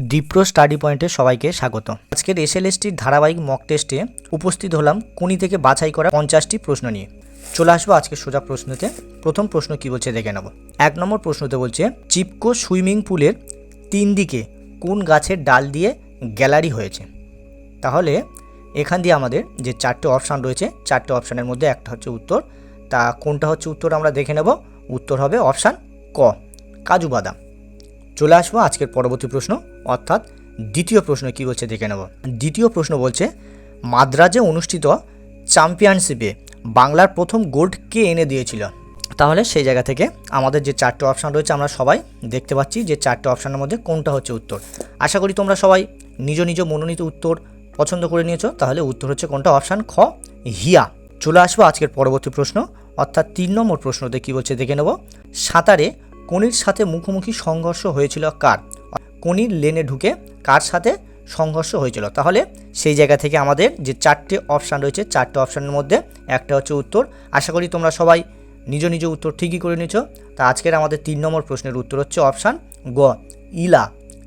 ডিপ্রো study পয়েন্টে সবাইকে স্বাগত। আজকের এসএলএসটির ধারাবাহিক মক টেস্টে উপস্থিত হলাম কোনি থেকে বাছাই করা পঞ্চাশটি প্রশ্ন নিয়ে। চলে আসব আজকে সোজা প্রশ্নতে। প্রথম প্রশ্ন কি বলছে দেখে নেব। এক নম্বর প্রশ্নতে বলছে, চিপকো সুইমিং পুলের তিন দিকে কোন গাছের ডাল দিয়ে গ্যালারি হয়েছে? তাহলে এখান দিয়ে আমাদের যে চারটে অপশান রয়েছে, চারটে অপশানের মধ্যে একটা হচ্ছে উত্তর। তা কোনটা হচ্ছে উত্তর আমরা দেখে নেব। উত্তর হবে অপশান ক, কাজু বাদাম। চলে আসব আজকের পরবর্তী প্রশ্ন, অর্থাৎ দ্বিতীয় প্রশ্ন কি বলছে দেখে নেব। দ্বিতীয় প্রশ্ন বলছে, মাদ্রাজে অনুষ্ঠিত চ্যাম্পিয়নশিপে বাংলার প্রথম গোল্ড কে এনে দিয়েছিল? তাহলে সেই জায়গা থেকে আমাদের যে চারটে অপশান রয়েছে আমরা সবাই দেখতে পাচ্ছি যে চারটে অপশানের মধ্যে কোনটা হচ্ছে উত্তর। আশা করি তোমরা সবাই নিজ নিজ মনোনীত উত্তর পছন্দ করে নিয়েছো, তাহলে উত্তর হচ্ছে কোনটা? অপশান খ, হিয়া। চলে আসব আজকের পরবর্তী প্রশ্ন, অর্থাৎ তিন নম্বর প্রশ্নতে কী বলছে দেখে নেব। সাঁতারে কনির সাথে মুখোমুখি সংঘর্ষ হয়েছিল কার? কনির লেনে ঢুকে কার সাথে সংঘর্ষ হয়েছিল? তাহলে সেই জায়গা থেকে আমাদের যে চারটে অপশান রয়েছে, চারটে অপশানের মধ্যে একটা হচ্ছে উত্তর। আশা করি তোমরা সবাই নিজ নিজ উত্তর ঠিকই করে নিয়েছো। তা আজকের আমাদের তিন নম্বর প্রশ্নের উত্তর হচ্ছে অপশান গ, ইলা।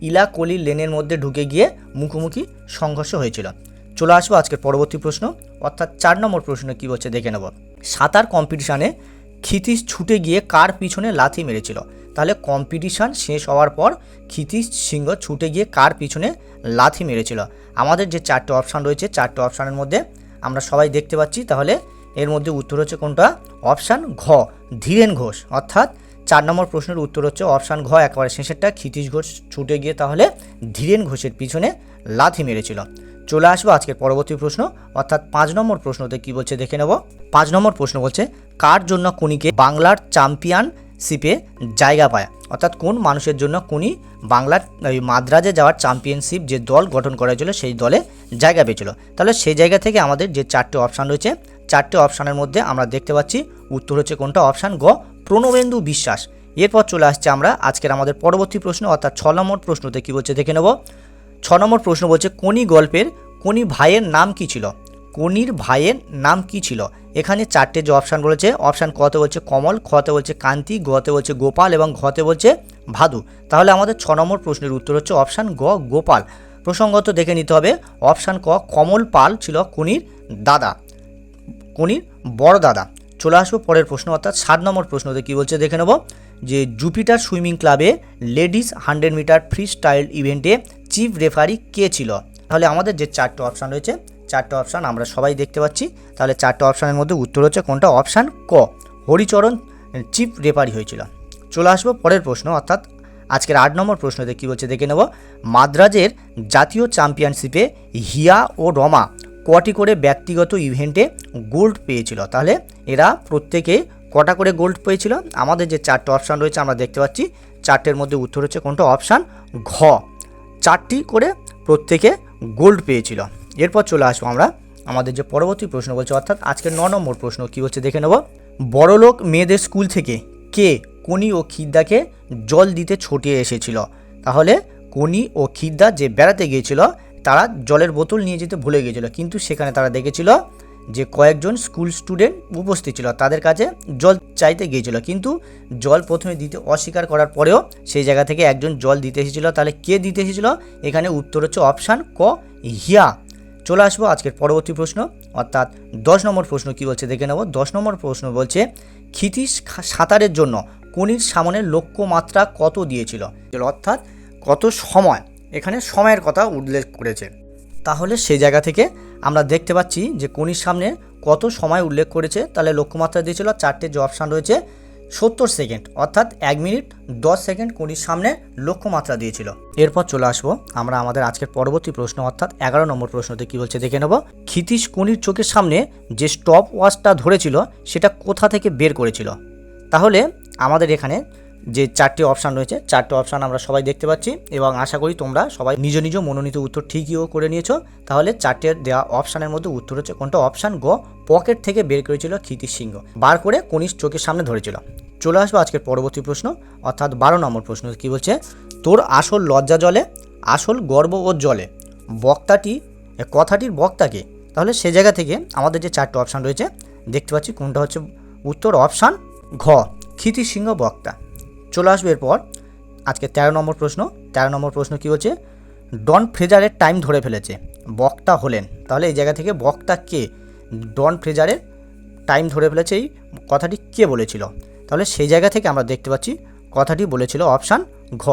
ইলা কলির লেনের মধ্যে ঢুকে গিয়ে মুখোমুখি সংঘর্ষ হয়েছিল। চলে আসব আজকের পরবর্তী প্রশ্ন। অর্থাৎ চার নম্বর প্রশ্ন কী বলছে দেখে নেব। সাঁতার কম্পিটিশানে ক্ষিতিশ ছুটে গিয়ে কার পিছনে লাথি মেরেছিল? তাহলে কম্পিটিশান শেষ হওয়ার পর ক্ষিতিশ সিংহ ছুটে গিয়ে কার পিছনে লাথি মেরেছিল? আমাদের যে চারটে অপশান রয়েছে, চারটে অপশানের মধ্যে আমরা সবাই দেখতে পাচ্ছি। তাহলে এর মধ্যে উত্তর হচ্ছে কোনটা? অপশান ঘ, ধীরেন ঘোষ। অর্থাৎ চার নম্বর প্রশ্নের উত্তর হচ্ছে অপশান ঘ, একেবারে শেষেরটা। ক্ষিতিশ ঘোষ ছুটে গিয়ে তাহলে ধীরেন ঘোষের পিছনে লাথি মেরেছিল। চলে আসব আজকের পরবর্তী প্রশ্ন, অর্থাৎ পাঁচ নম্বর প্রশ্নতে কি বলছে দেখে নেব। পাঁচ নম্বর প্রশ্ন বলছে, কার জন্য কুনিকে বাংলার চ্যাম্পিয়নশিপে জায়গা পায়? অর্থাৎ কোন মানুষের জন্য কুনি বাংলার মাদ্রাজে যাওয়ার চ্যাম্পিয়নশিপ যে দল গঠন করা হয়েছিল, সেই দলে জায়গা পেয়েছিল। তাহলে সেই জায়গা থেকে আমাদের যে চারটে অপশান রয়েছে চারটে অপশানের মধ্যে আমরা দেখতে পাচ্ছি, উত্তর হচ্ছে কোনটা? অপশান গ, প্রণবেন্দু বিশ্বাস। এরপর চলে আসছে আমরা আজকের আমাদের পরবর্তী প্রশ্ন, অর্থাৎ ছ নম্বর প্রশ্নতে কী বলছে দেখে নেব। ছ নম্বর প্রশ্ন বলছে, কোনি গল্পের, কোনি ভাইয়ের নাম কি ছিল? কোনির ভাইয়ের নাম কি ছিল? এখানে চারটে যে অপশান বলেছে, অপশান কতে বলছে কমল, খতে বলছে কান্তি, গতে বলছে গোপাল এবং ঘতে বলছে ভাদু। তাহলে আমাদের ছ নম্বর প্রশ্নের উত্তর হচ্ছে অপশান গ, গোপাল। প্রসঙ্গত দেখে নিতে হবে, অপশান ক, কমল পাল ছিল কোনির দাদা। কোনির? বড় দাদা। চলে আসব পরের প্রশ্ন, অর্থাৎ সাত নম্বর প্রশ্নতে কী বলছে? দেখে নেব। যে জুপিটার সুইমিং ক্লাবে ladies hundred metre freestyle ইভেন্টে চিফ রেফারি কে ছিল? তাহলে আমাদের যে চারটে অপশান রয়েছে, চারটে অপশান আমরা সবাই দেখতে পাচ্ছি। তাহলে চারটে অপশানের মধ্যে উত্তর হচ্ছে কোনটা? অপশান ক। হরিচরণ চিফ রেফারি হয়েছিল। চলে আসব পরের প্রশ্ন, অর্থাৎ আজকের আট নম্বর প্রশ্নতে কী বলছে? দেখে নেব। মাদ্রাজের জাতীয় চ্যাম্পিয়নশিপে হিয়া ও রমা কটি করে ব্যক্তিগত ইভেন্টে গোল্ড পেয়েছিল? তাহলে এরা প্রত্যেকে কটা করে গোল্ড পেয়েছিল? আমাদের যে চারটে অপশান রয়েছে আমরা দেখতে পাচ্ছি। চারটের মধ্যে উত্তর হচ্ছে কোনটা? অপশান ঘ। চারটি করে প্রত্যেকে গোল্ড পেয়েছিল। এরপর চলে আসব আমরা। আমাদের যে পরবর্তী প্রশ্ন বলছে, অর্থাৎ আজকের ন নম্বর প্রশ্ন কী হচ্ছে দেখে নেব। বড়লোক মেয়েদের স্কুল থেকে কে কনি ও খিদ্দাকে জল দিতে ছটিয়ে এসেছিল? তাহলে কনি ও খিদ্দা যে বেড়াতে গিয়েছিল তারা জলের বোতল নিয়ে যেতে ভুলে গিয়েছিল। কিন্তু সেখানে তারা দেখেছিল যে কয়েকজন স্কুল স্টুডেন্ট উপস্থিত ছিল, তাদের কাছে জল চাইতে গিয়েছিল। কিন্তু জল প্রথমে দিতে অস্বীকার করার পরেও সেই জায়গা থেকে একজন জল দিতে এসেছিল। তাহলে কে দিতে এসেছিল? এখানে উত্তর হচ্ছে অপশান ক, হিয়া। চলে আসব আজকের পরবর্তী প্রশ্ন, অর্থাৎ দশ নম্বর প্রশ্ন কি বলছে? দেখে নেব। দশ নম্বর প্রশ্ন বলছে, ক্ষিতিশ সাঁতারের জন্য কনির সামনে লক্ষ্যমাত্রা কত দিয়েছিল? অর্থাৎ কত সময়? এখানে সময়ের কথা উল্লেখ করেছে। তাহলে সেই জায়গা থেকে আমরা দেখতে পাচ্ছি যে কনির সামনে কত সময় উল্লেখ করেছে, তাহলে লক্ষ্যমাত্রা দিয়েছিল চারটে যে অপশান রয়েছে, সত্তর সেকেন্ড অর্থাৎ এক মিনিট দশ সেকেন্ড কনির সামনে লক্ষ্যমাত্রা দিয়েছিল। এরপর চলে আসব আমরা আমাদের আজকের পরবর্তী প্রশ্ন, অর্থাৎ এগারো নম্বর প্রশ্নতে কী বলছে দেখে নেব। ক্ষিতীশ কনির চোখের সামনে যে স্টপ ওয়াচটা ধরেছিল, সেটা কোথা থেকে বের করেছিল? তাহলে আমাদের এখানে যে চারটি অপশান রয়েছে, চারটি অপশান আমরা সবাই দেখতে পাচ্ছি এবং আশা করি তোমরা সবাই নিজ নিজ মনোনীত উত্তর ঠিকইও করে নিয়েছো। তাহলে চারটের দেওয়া অপশানের মধ্যে উত্তর হচ্ছে কোনটা? অপশান গ পকেট থেকে বের করেছিল ক্ষিতিশ সিংহ। বার করে কনিষ্ঠ চোখের সামনে ধরেছিল। চলে আসব আজকের পরবর্তী প্রশ্ন, অর্থাৎ বারো নম্বর প্রশ্ন কি বলছে? তোর আসল লজ্জা জলে, আসল গর্ব ও জলে, বক্তাটি, কথাটির বক্তাকে তাহলে সে জায়গা থেকে আমাদের যে চারটে অপশান রয়েছে, দেখতে পাচ্ছি কোনটা হচ্ছে উত্তর অপশান ঘ ক্ষিতি সিংহ বক্তা। চলে আসবে এরপর। আজকে তেরো নম্বর প্রশ্ন। তেরো নম্বর প্রশ্ন কী হচ্ছে ডন ফ্রেজারের টাইম ধরে ফেলেছে। বক্তা হলেন। তাহলে এই জায়গা থেকে বক্তা কে? ডন ফ্রেজারের টাইম ধরে ফেলেছে এই কথাটি কে বলেছিল? তাহলে সেই জায়গা থেকে আমরা দেখতে পাচ্ছি কথাটি বলেছিল অপশান ঘ,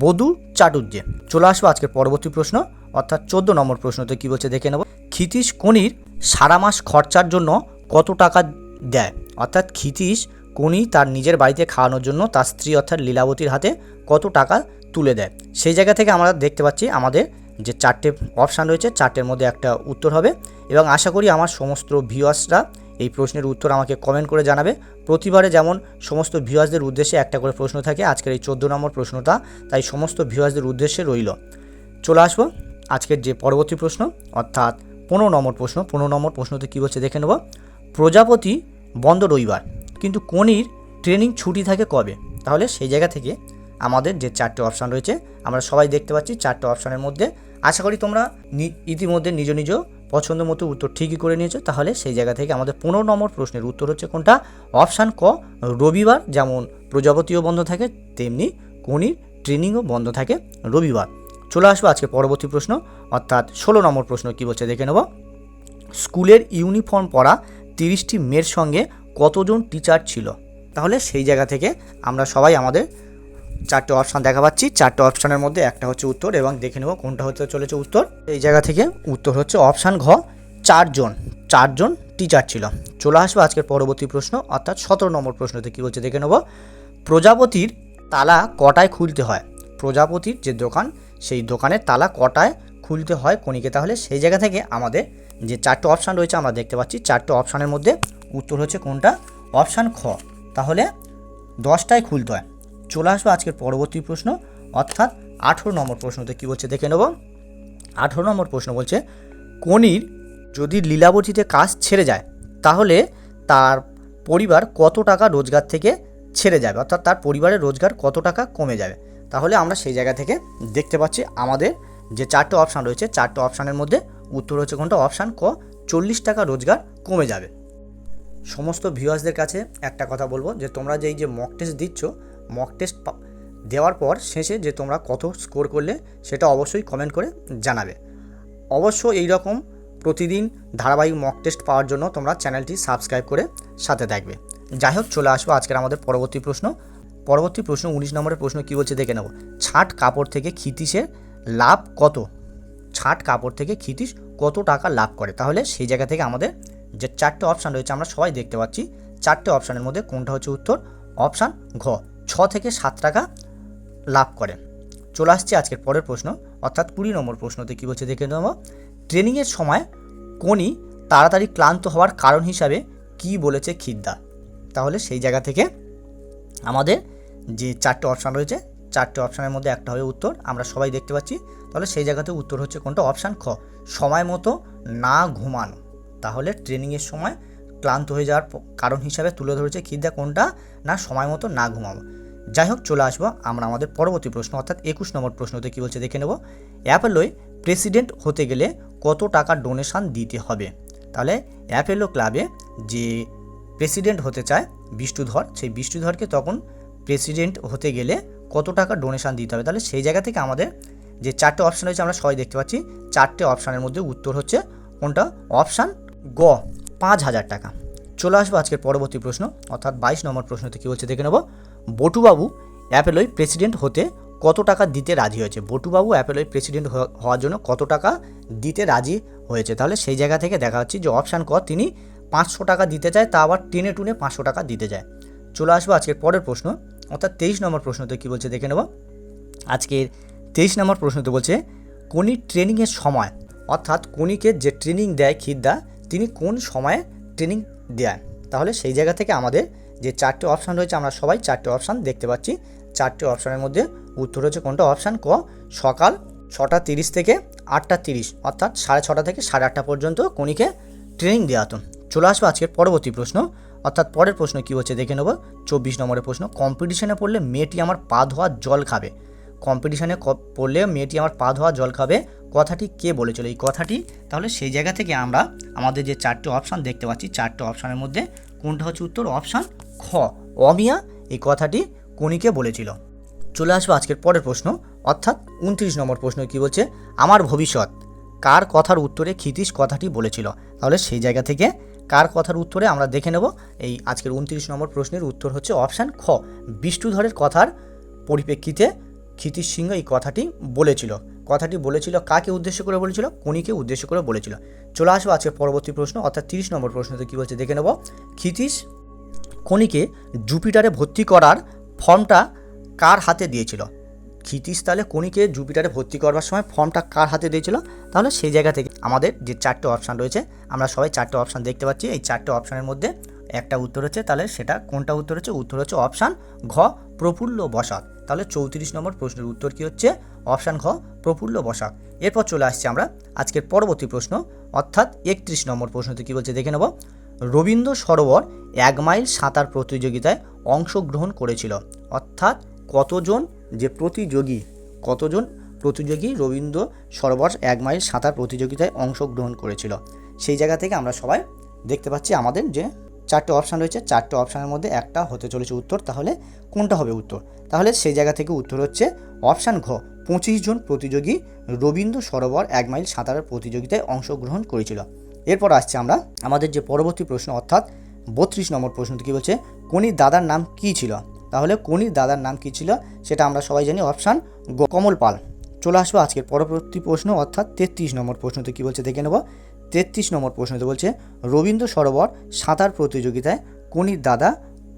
বধু চাটুর্যে। চলে আসব আজকের পরবর্তী প্রশ্ন। অর্থাৎ চোদ্দ নম্বর প্রশ্নতে কী বলছে দেখে নেব। ক্ষিতীশ কনির সারা মাস খরচার জন্য কত টাকা দেয়? অর্থাৎ ক্ষিতীশ কনি তার নিজের বাড়িতে খাওয়ানোর জন্য তার স্ত্রী অর্থাৎ লীলাবতীর হাতে কত টাকা তুলে দেয়। সেই জায়গা থেকে আমরা দেখতে পাচ্ছি আমাদের যে চারটে অপশান রয়েছে, চারটের মধ্যে একটা উত্তর হবে এবং আশা করি আমার সমস্ত ভিউয়ার্সরা এই প্রশ্নের উত্তর আমাকে কমেন্ট করে জানাবে। প্রতিবারে যেমন সমস্ত ভিউয়ার্সদের উদ্দেশ্যে একটা করে প্রশ্ন থাকে, আজকের এই চোদ্দ নম্বর প্রশ্নটা, তাই সমস্ত ভিউয়ার্সদের উদ্দেশ্যে রইল। চলে আসব আজকের যে পরবর্তী প্রশ্ন, অর্থাৎ পনেরো নম্বর প্রশ্ন, পনেরো নম্বর প্রশ্নতে কী বলছে দেখে নেব। প্রজাপতি বন্ধ রবিবার। কিন্তু কনির ট্রেনিং ছুটি থাকে কবে? তাহলে সেই জায়গা থেকে আমাদের যে চারটে অপশান রয়েছে, আমরা সবাই দেখতে পাচ্ছি চারটে অপশানের মধ্যে। আশা করি তোমরা ইতিমধ্যে নিজ নিজ পছন্দ মতো উত্তর ঠিকই করে নিয়েছো। তাহলে সেই জায়গা থেকে আমাদের পনেরো নম্বর প্রশ্নের উত্তর হচ্ছে কোনটা? অপশান ক, রবিবার যেমন প্রজাপতিও বন্ধ থাকে, তেমনি কনির ট্রেনিংও বন্ধ থাকে রবিবার। চলে আসব আজকে পরবর্তী প্রশ্ন, অর্থাৎ ষোলো নম্বর প্রশ্ন কী বলছে দেখে নেব। স্কুলের ইউনিফর্ম পরা তিরিশটি মেয়ের সঙ্গে কতজন টিচার ছিল? তাহলে সেই জায়গা থেকে আমরা সবাই আমাদের চারটে অপশান দেখা পাচ্ছি। চারটে অপশানের মধ্যে একটা হচ্ছে উত্তর এবং দেখে নেব কোনটা হতে চলেছে উত্তর। এই জায়গা থেকে উত্তর হচ্ছে অপশান ঘ, চারজন চারজন টিচার ছিল। চলে আসব আজকের পরবর্তী প্রশ্ন, অর্থাৎ সতেরো নম্বর প্রশ্নতে কী বলছে দেখে নেব। প্রজাপতির তালা কটায় খুলতে হয়? প্রজাপতির যে দোকান, সেই দোকানের তালা কটায় খুলতে হয় কণিকে? তাহলে সেই জায়গা থেকে আমাদের যে চারটে অপশান রয়েছে আমরা দেখতে পাচ্ছি। চারটে অপশানের মধ্যে উত্তর হচ্ছে কোনটা? অপশান খ। তাহলে দশটায় খুলতে হয়। চলে আসব আজকের পরবর্তী প্রশ্ন, অর্থাৎ আঠেরো নম্বর প্রশ্নতে কী বলছে দেখে নেব। আঠেরো নম্বর প্রশ্ন বলছে কনির যদি লীলাবতীতে কাজ ছেড়ে যায়, তাহলে তার পরিবার কত টাকা রোজগার থেকে ছেড়ে যাবে? অর্থাৎ তার পরিবারের রোজগার কত টাকা কমে যাবে? তাহলে আমরা সেই জায়গা থেকে দেখতে পাচ্ছি আমাদের যে চারটে অপশান রয়েছে, চারটে অপশানের মধ্যে উত্তর হচ্ছে কোনটা? অপশান ক, চল্লিশ টাকা রোজগার কমে যাবে। সমস্ত ভিউয়ার্সদের কাছে একটা কথা বলব যে, তোমরা যেই যে মক টেস্ট দিচ্ছ মক টেস্ট দেওয়ার পর শেষে যে তোমরা কত স্কোর করলে, সেটা অবশ্যই কমেন্ট করে জানাবে। অবশ্য এই রকম প্রতিদিন ধারাবাহিক মক টেস্ট পাওয়ার জন্য তোমরা চ্যানেলটি সাবস্ক্রাইব করে সাথে থাকবে। যাই হোক, চলে আসব আজকের আমাদের পরবর্তী প্রশ্ন। পরবর্তী প্রশ্ন, উনিশ নম্বরের প্রশ্ন কী বলছে দেখে নেব। ছাট কাপড় থেকে খিতিসের লাভ কত? ছাট কাপড় থেকে খিতিস কত টাকা লাভ করে? তাহলে সেই জায়গা থেকে আমাদের যে চারটে অপশান রয়েছে আমরা সবাই দেখতে পাচ্ছি, চারটে অপশানের মধ্যে কোনটা হচ্ছে উত্তর? অপশান ঘ। ছ থেকে সাত টাকা লাভ করে। চলে আসছে আজকের পরের প্রশ্ন, অর্থাৎ কুড়ি নম্বর প্রশ্নতে কী বলছে দেখে নেব। ট্রেনিংয়ের সময় কোনি তাড়াতাড়ি ক্লান্ত হওয়ার কারণ হিসাবে কি বলেছে খিদ্দা? তাহলে সেই জায়গা থেকে আমাদের যে চারটে অপশান রয়েছে, চারটে অপশানের মধ্যে একটা হবে উত্তর, আমরা সবাই দেখতে পাচ্ছি। তাহলে সেই জায়গাতে উত্তর হচ্ছে কোনটা? অপশান খ। সময় মতো না ঘুমানো। তাহলে ট্রেনিংয়ের সময় ক্লান্ত হয়ে যাওয়ার কারণ হিসাবে তুলে ধরেছে খিদ্দা কোনটা? না, সময় মতো না ঘুমাবো। যাই হোক, চলে আসব আমরা আমাদের পরবর্তী প্রশ্ন, অর্থাৎ একুশ নম্বর প্রশ্নতে কী বলছে দেখে নেব। অ্যাপেলোয় প্রেসিডেন্ট হতে গেলে কত টাকা ডোনেশন দিতে হবে? তাহলে অ্যাপেলো ক্লাবে যে প্রেসিডেন্ট হতে চায় বিষ্ণুধর, সেই বিষ্ণুধরকে তখন প্রেসিডেন্ট হতে গেলে কত টাকা ডোনেশন দিতে হবে? তাহলে সেই জায়গা থেকে আমাদের যে চারটে অপশান রয়েছে আমরা সবাই দেখতে পাচ্ছি। চারটে অপশানের মধ্যে উত্তর হচ্ছে কোনটা? অপশান গ, পাঁচ হাজার টাকা। চলে আসব আজকের পরবর্তী প্রশ্ন, অর্থাৎ বাইশ নম্বর প্রশ্নতে কী বলছে দেখে নেব। বটুবাবু অ্যাপেলোয় প্রেসিডেন্ট হতে কত টাকা দিতে রাজি হয়েছে? বটুবাবু অ্যাপেলোয় প্রেসিডেন্ট হওয়া- হওয়ার জন্য কত টাকা দিতে রাজি হয়েছে? তাহলে সেই জায়গা থেকে দেখা যাচ্ছে যে অপশান ক, তিনি পাঁচশো টাকা দিতে চায়, তা আবার টেনে টুনে পাঁচশো টাকা দিতে যায় চলে আসব আজকের পরের প্রশ্ন, অর্থাৎ তেইশ নম্বর প্রশ্নতে কী বলছে দেখে নেব। আজকের তেইশ নম্বর প্রশ্নতে বলছে, কোনি ট্রেনিংয়ের সময়, অর্থাৎ কোনিকে যে ট্রেনিং দেয় খিদ্দা তিনি কোন সময়ে ট্রেনিং দেয় তাহলে সেই জায়গা থেকে আমাদের যে চারটে অপশান রয়েছে, আমরা সবাই চারটে অপশান দেখতে পাচ্ছি। চারটে অপশানের মধ্যে উত্তর হচ্ছে কোনটা? অপশান ক, সকাল ছটা তিরিশ থেকে আটটা তিরিশ, অর্থাৎ সাড়ে ছটা থেকে সাড়ে আটটা পর্যন্ত কোনিকে ট্রেনিং দেওয়া হতো। চলে আসব আজকের পরবর্তী প্রশ্ন। অর্থাৎ পরের প্রশ্ন কী হচ্ছে দেখে নেব। চব্বিশ নম্বরের প্রশ্ন কম্পিটিশনে পড়লে মেয়েটি আমার পা ধোয়া জল খাবে? কম্পিটিশনে পড়লে মেয়েটি আমার পা ধোয়া জল খাবে? কথাটি কে বলেছিল? এই কথাটি তাহলে সেই জায়গা থেকে আমরা আমাদের যে চারটে অপশান দেখতে পাচ্ছি, চারটে অপশানের মধ্যে কোনটা হচ্ছে উত্তর? অপশান খ। অমিয়া এই কথাটি কোনিকে বলেছিল। চলে আসব আজকের পরের প্রশ্ন, অর্থাৎ উনত্রিশ নম্বর প্রশ্ন কি বলছে? আমার ভবিষ্যৎ, কার কথার উত্তরে ক্ষিতীশ কথাটি বলেছিল? তাহলে সেই জায়গা থেকে কার কথার উত্তরে আমরা দেখে নেব। এই আজকের উনত্রিশ নম্বর প্রশ্নের উত্তর হচ্ছে অপশান খ। বিষ্ণুধরের কথার পরিপ্রেক্ষিতে ক্ষিতীশ সিংহ এই কথাটি বলেছিল। কথাটি বলেছিল, কাকে উদ্দেশ্য করে বলেছিল? কোনিকে উদ্দেশ্য করে বলেছিল? চলে আসব আজকের পরবর্তী প্রশ্ন, অর্থাৎ তিরিশ নম্বর প্রশ্নতে কী বলছে দেখে নেব। ক্ষিতীশ খনিকে জুপিটারে ভর্তি করার ফর্মটা কার হাতে দিয়েছিল? ক্ষিতীশ তাহলে কনিকে জুপিটারে ভর্তি করবার সময় ফর্মটা কার হাতে দিয়েছিল? তাহলে সেই জায়গা থেকে আমাদের যে চারটে অপশান রয়েছে, আমরা সবাই চারটে অপশান দেখতে পাচ্ছি। এই চারটে অপশানের মধ্যে একটা উত্তর হচ্ছে, তাহলে সেটা কোনটা উত্তর হচ্ছে? উত্তর হচ্ছে অপশান ঘ প্রফুল্ল বসাক তাহলে চৌত্রিশ নম্বর প্রশ্নের উত্তর কী হচ্ছে? অপশান ঘ, প্রফুল্ল বসাক। এরপর চলে আসছি আমরা আজকের পরবর্তী প্রশ্ন, অর্থাৎ একত্রিশ নম্বর প্রশ্নতে কী বলছে দেখে নেব। রবীন্দ্র সরোবর এক মাইল সাঁতার প্রতিযোগিতায় অংশগ্রহণ করেছিল। অর্থাৎ কতজন যে প্রতিযোগী, কতজন প্রতিযোগী রবীন্দ্র সরোবর এক মাইল সাঁতার প্রতিযোগিতায় অংশগ্রহণ করেছিল? সেই জায়গা থেকে আমরা সবাই দেখতে পাচ্ছি আমাদের যে চারটে অপশান রয়েছে। চারটে অপশানের মধ্যে একটা হতে চলেছে উত্তর, তাহলে কোনটা হবে উত্তর? তাহলে সেই জায়গা থেকে উত্তর হচ্ছে অপশান ঘ। পঁচিশ জন প্রতিযোগী রবীন্দ্র সরোবর এক মাইল সাঁতারের প্রতিযোগিতায় অংশগ্রহণ করেছিল। এরপর আসছে আমরা আমাদের যে পরবর্তী প্রশ্ন, অর্থাৎ বত্রিশ নম্বর প্রশ্নটি কী বলছে? কনির দাদার নাম কী ছিল? তাহলে কনির দাদার নাম কী ছিল? সেটা আমরা সবাই জানি অপশান কমল পাল। চলে আসব আজকের পরবর্তী প্রশ্ন, অর্থাৎ তেত্রিশ নম্বর প্রশ্নতে কী বলছে? দেখে নেব। তেত্রিশ নম্বর প্রশ্নতে বলছে, রবীন্দ্র সরোবর সাঁতার প্রতিযোগিতায় কনির দাদা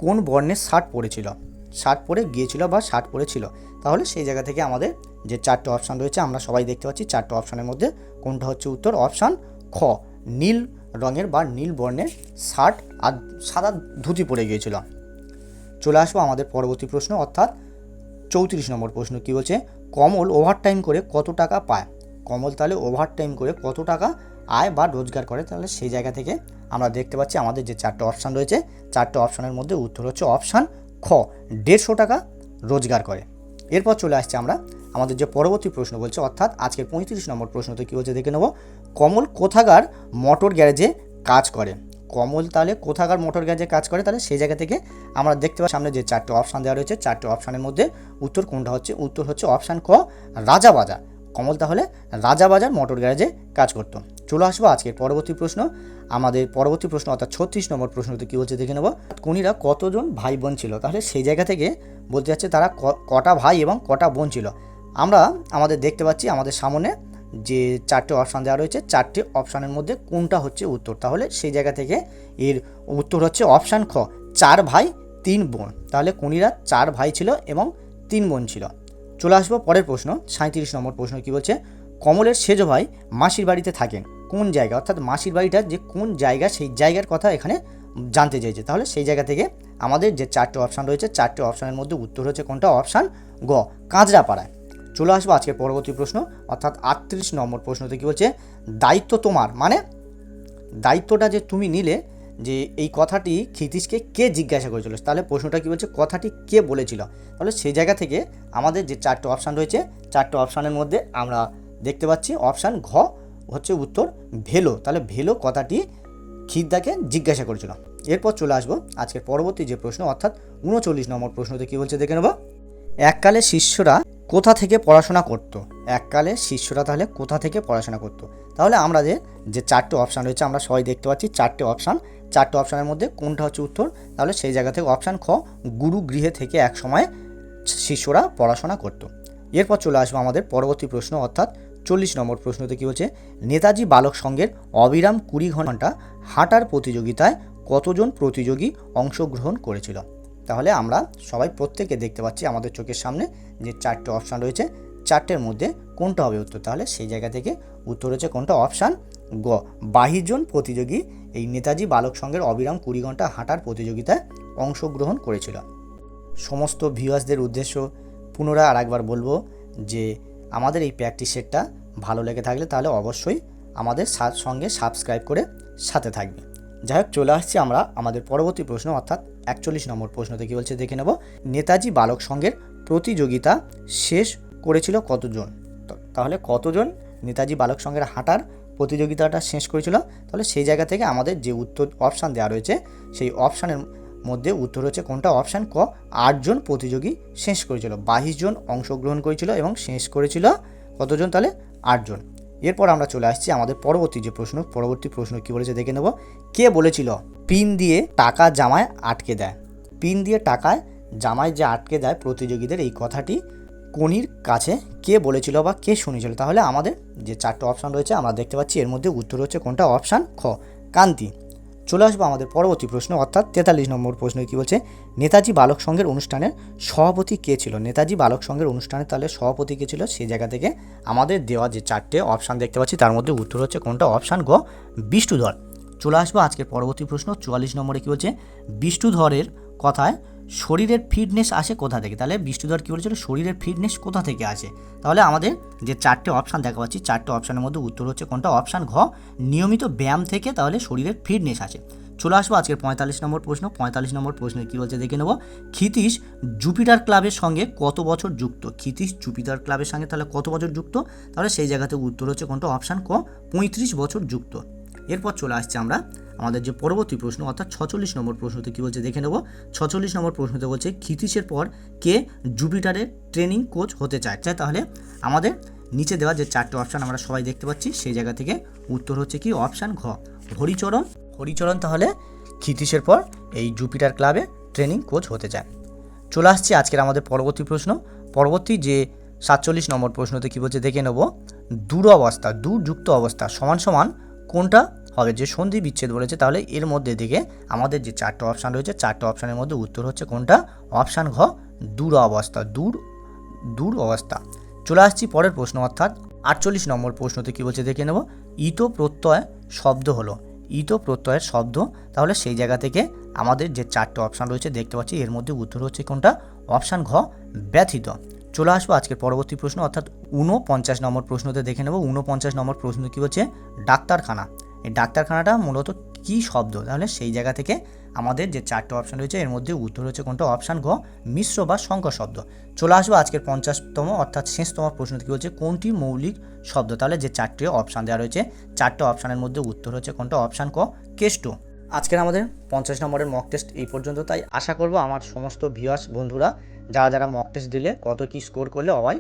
কোন বর্ণের শার্ট পরেছিল শার্ট পরে গিয়েছিল বা শার্ট পরেছিল তাহলে সেই জায়গা থেকে আমাদের যে চারটে অপশান রয়েছে, আমরা সবাই দেখতে পাচ্ছি চারটে অপশানের মধ্যে কোনটা হচ্ছে উত্তর? অপশান খ, নীল রঙের বা নীল বর্ণের শার্ট আর সাদা ধুতি পরে গিয়েছিল। চলে আসব আমাদের পরবর্তী প্রশ্ন, অর্থাৎ চৌত্রিশ নম্বর প্রশ্ন কী বলছে? কমল ওভারটাইম করে কত টাকা পায়? কমল তাহলে ওভারটাইম করে কত টাকা আয় বা রোজগার করে, তাহলে সেই জায়গা থেকে আমরা দেখতে পাচ্ছি আমাদের যে চারটে অপশান রয়েছে, চারটে অপশানের মধ্যে উত্তর হচ্ছে অপশান খ, দেড়শো টাকা রোজগার করে। এরপর চলে আসছে আমরা, আমাদের যে পরবর্তী প্রশ্ন বলছে, অর্থাৎ আজকের পঁয়ত্রিশ নম্বর প্রশ্নতে কী হচ্ছে দেখে নেব। কমল কোথাকার মোটর গ্যারেজে কাজ করে? কমল তাহলে কোথাকার মোটর গ্যারেজে কাজ করে? তাহলে সেই জায়গা থেকে আমরা দেখতে পাচ্ছি সামনে যে চারটে অপশান দেওয়া রয়েছে, চারটে অপশানের মধ্যে উত্তর কোনটা হচ্ছে? উত্তর হচ্ছে অপশান ক, রাজাবাজার। কমল তাহলে রাজাবাজার মোটর গ্যারেজে কাজ করতো। চলে আসব আজকের পরবর্তী প্রশ্ন। আমাদের পরবর্তী প্রশ্ন, অর্থাৎ ছত্রিশ নম্বর প্রশ্নতে কী বলছে দেখে নেব। কনিরা কতজন ভাই বোন ছিল? তাহলে সেই জায়গা থেকে বলতে যাচ্ছে তারা কটা ভাই এবং কটা বোন ছিল। আমরা আমাদের দেখতে পাচ্ছি আমাদের সামনে যে চারটে অপশান দেওয়া রয়েছে, চারটে অপশানের মধ্যে কোনটা হচ্ছে উত্তর? তাহলে সেই জায়গা থেকে এর উত্তর হচ্ছে অপশান খ, চার ভাই, তিন বোন। তাহলে কনিরা চার ভাই ছিল এবং তিন বোন ছিল। চলে আসব পরের প্রশ্ন সাঁত্রিশ নম্বর প্রশ্ন কী বলছে? কমলের সেজ ভাই মাসির বাড়িতে থাকেন। কোন জায়গা, অর্থাৎ মাসির বাড়িটা যে কোন জায়গা, সেই জায়গার কথা এখানে জানতে চাইছে। তাহলে সেই জায়গা থেকে আমাদের যে চারটে অপশান রয়েছে, চারটে অপশানের মধ্যে উত্তর হচ্ছে কোনটা? অপশান গ, কাঁচরাপাড়ায়। চলে আসব আজকের পরবর্তী প্রশ্ন, অর্থাৎ আটত্রিশ নম্বর প্রশ্নতে কী বলছে? দায়িত্ব তোমার মানে দায়িত্বটা যে তুমি নিলে, যে এই কথাটি ক্ষিতীশকে কে জিজ্ঞাসা করেছিল? তাহলে প্রশ্নটা কী বলছে? কথাটি কে বলেছিল? তাহলে সেই জায়গা থেকে আমাদের যে চারটে অপশান রয়েছে, চারটে অপশানের মধ্যে আমরা দেখতে পাচ্ছি অপশান ঘ হচ্ছে উত্তর ভেলো। তাহলে ভেলো কথাটি খিদ্দাকে জিজ্ঞাসা করেছিল। এরপর চলে আসব আজকের পরবর্তী যে প্রশ্ন, অর্থাৎ উনচল্লিশ নম্বর প্রশ্নতে কী বলছে দেখে নেব। এককালে শিষ্যরা কোথা থেকে পড়াশোনা করতো? এককালে শিষ্যরা তাহলে কোথা থেকে পড়াশোনা করতো? তাহলে আমাদের যে চারটে অপশান রয়েছে, আমরা সবাই দেখতে পাচ্ছি চারটে অপশান। চারটে অপশানের মধ্যে কোনটা হচ্ছে উত্তর? তাহলে সেই জায়গা থেকে অপশান খ, গুরু গৃহে থেকে এক সময় শিষ্যরা পড়াশোনা করতো। এরপর চলে আসব আমাদের পরবর্তী প্রশ্ন, অর্থাৎ চল্লিশ নম্বর প্রশ্নতে কী বলছে, নেতাজি বালক সংঘের অবিরাম কুড়ি ঘণ্টা হাঁটার প্রতিযোগিতায় কতজন প্রতিযোগী অংশগ্রহণ করেছিল? তাহলে আমরা সবাই প্রত্যেকে দেখতে পাচ্ছি আমাদের চোখের সামনে যে চারটে অপশান রয়েছে, চারটের মধ্যে কোনটা হবে উত্তর? তাহলে সেই জায়গা থেকে উত্তর হচ্ছে কোনটা? অপশান গ জন প্রতিযোগী এই নেতাজি বালক সংঘের অবিরাম কুড়ি ঘণ্টা হাঁটার প্রতিযোগিতায় অংশগ্রহণ করেছিল। সমস্ত ভিউয়ার্সদের উদ্দেশ্য পুনরায় আরেকবার বলব যে আমাদের এই প্র্যাকটিস সেটটা ভালো লেগে থাকলে তাহলে অবশ্যই আমাদের সঙ্গে সাবস্ক্রাইব করে সাথে থাকবে। যাই হোক চলে আসছি আমরা আমাদের পরবর্তী প্রশ্ন, অর্থাৎ একচল্লিশ নম্বর প্রশ্নতে কী বলছে দেখে নেব। নেতাজি বালক সংঘের প্রতিযোগিতা শেষ করেছিল কতজন? তাহলে কতজন নেতাজি বালক সংঘের হাঁটার প্রতিযোগিতাটা শেষ করেছিল? তাহলে সেই জায়গা থেকে আমাদের যে উত্তর অপশান দেওয়া রয়েছে, সেই অপশানের মধ্যে উত্তর হচ্ছে কোনটা? অপশান ক, আটজন প্রতিযোগী শেষ করেছিল। বাইশ জন অংশগ্রহণ করেছিল এবং শেষ করেছিল কতজন তাহলে? আটজন। এরপর আমরা চলে আসছি আমাদের পরবর্তী যে প্রশ্ন, পরবর্তী প্রশ্ন কী বলেছে দেখে নেব। কে বলেছিল, পিন দিয়ে টাকা জামায় আটকে দেয়। পিন দিয়ে টাকায় জামায় যে আটকে দেয় প্রতিযোগীদের, এই কথাটি কনির কাছে কে বলেছিল বা কে শুনেছিল? তাহলে আমাদের যে চারটে অপশান রয়েছে, আমরা দেখতে পাচ্ছি, এর মধ্যে উত্তর হচ্ছে কোনটা? অপশান খ। কান্তি। চলে আসব আমাদের পরবর্তী প্রশ্ন, অর্থাৎ তেতাল্লিশ নম্বর প্রশ্ন কী বলছে, নেতাজি বালক সংঘের অনুষ্ঠানের সভাপতি কে ছিল? নেতাজি বালক সংঘের অনুষ্ঠানে তাহলে সভাপতি কে ছিল? সেই জায়গা থেকে আমাদের দেওয়া যে চারটে অপশান দেখতে পাচ্ছি, তার মধ্যে উত্তর হচ্ছে কোনটা? অপশান গ, বিষ্ণুধর। চলে আসব আজকের পরবর্তী প্রশ্ন, চুয়াল্লিশ নম্বরে কী বলছে, বিষ্ণুধরের কথায় শরীরের ফিটনেস আসে কোথা থেকে? তাহলে বিষ্ণুধর কী বলেছিল? শরীরের ফিটনেস কোথা থেকে আসে? তাহলে আমাদের যে চারটে অপশান দেখা পাচ্ছি চারটে অপশানের মধ্যে উত্তর হচ্ছে কোনটা? অপশান ঘ, নিয়মিত ব্যায়াম থেকে তাহলে শরীরের ফিটনেস আসে। চলে আসব আজকের পঁয়তাল্লিশ নম্বর প্রশ্ন। পঁয়তাল্লিশ নম্বর প্রশ্নে কী বলছে দেখে নেব। ক্ষিতীশ জুপিটার ক্লাবের সঙ্গে কত বছর যুক্ত? ক্ষিতীশ জুপিটার ক্লাবের সঙ্গে তাহলে কত বছর যুক্ত? তাহলে সেই জায়গাতে উত্তর হচ্ছে কোনটা? অপশান ক, পঁয়ত্রিশ বছর যুক্ত। এরপর চলে আসছে আমরা আমাদের যে পরবর্তী প্রশ্ন, অর্থাৎ ছচল্লিশ নম্বর প্রশ্নতে কী বলছে, দেখে নেব। ছচল্লিশ নম্বর প্রশ্নতে বলছে ক্ষিতীশের পর কে জুপিটারের ট্রেনিং কোচ হতে চায়? তাহলে আমাদের নিচে দেওয়া যে চারটে অপশান আমরা সবাই দেখতে পাচ্ছি, সেই জায়গা থেকে উত্তর হচ্ছে কি? অপশান ঘ। হরিচরণ। হরিচরণ তাহলে ক্ষিতীশের পর এই জুপিটার ক্লাবে ট্রেনিং কোচ হতে চায়। চলে আসছি আজকের আমাদের পরবর্তী প্রশ্ন। পরবর্তী যে সাতচল্লিশ নম্বর প্রশ্নতে কী বলছে, দেখে নেব। দূর অবস্থা দূরযুক্ত অবস্থা সমান সমান কোনটা? হবে। যে সন্ধি বিচ্ছেদ বলেছে, তাহলে এর মধ্যে থেকে আমাদের যে চারটে অপশান রয়েছে, চারটে অপশানের মধ্যে উত্তর হচ্ছে কোনটা? অপশান ঘ, দূর অবস্থা, দূর দূর অবস্থা। চলে আসছি পরের প্রশ্ন, অর্থাৎ আটচল্লিশ নম্বর প্রশ্নতে কী বলছে দেখে নেব। ইতো প্রত্যয় শব্দ হলো। ইতো প্রত্যয়ের শব্দ, তাহলে সেই জায়গা থেকে আমাদের যে চারটে অপশান রয়েছে দেখতে পাচ্ছি, এর মধ্যে উত্তর হচ্ছে কোনটা? অপশান ঘ, ব্যথিত। চলে আসব আজকের পরবর্তী প্রশ্ন, অর্থাৎ ঊনপঞ্চাশ নম্বর প্রশ্নতে দেখে নেব। ঊনপঞ্চাশ নম্বর প্রশ্ন কী হচ্ছে ডাক্তারখানা। ডাক্তারখানাটা মূলত কী শব্দ? তাহলে সেই জায়গা থেকে আমাদের যে চারটে অপশান রয়েছে, এর মধ্যে উত্তর হচ্ছে কোনটা? অপশান ঘ, মিশ্র বা সংকর শব্দ। চলে আসব আজকের পঞ্চাশতম অর্থাৎ শেষতম প্রশ্ন কী হচ্ছে কোনটি মৌলিক শব্দ? তাহলে যে চারটে অপশান দেওয়া রয়েছে, চারটে অপশানের মধ্যে উত্তর হচ্ছে কোনটা? অপশান ক কেষ্ট আজকের আমাদের পঞ্চাশ নম্বরের মক টেস্ট এই পর্যন্ত, তাই আশা করব আমার সমস্ত ভিউয়ার্স বন্ধুরা, যারা যারা মক টেস্ট দিলে কত কী স্কোর করলে সবাই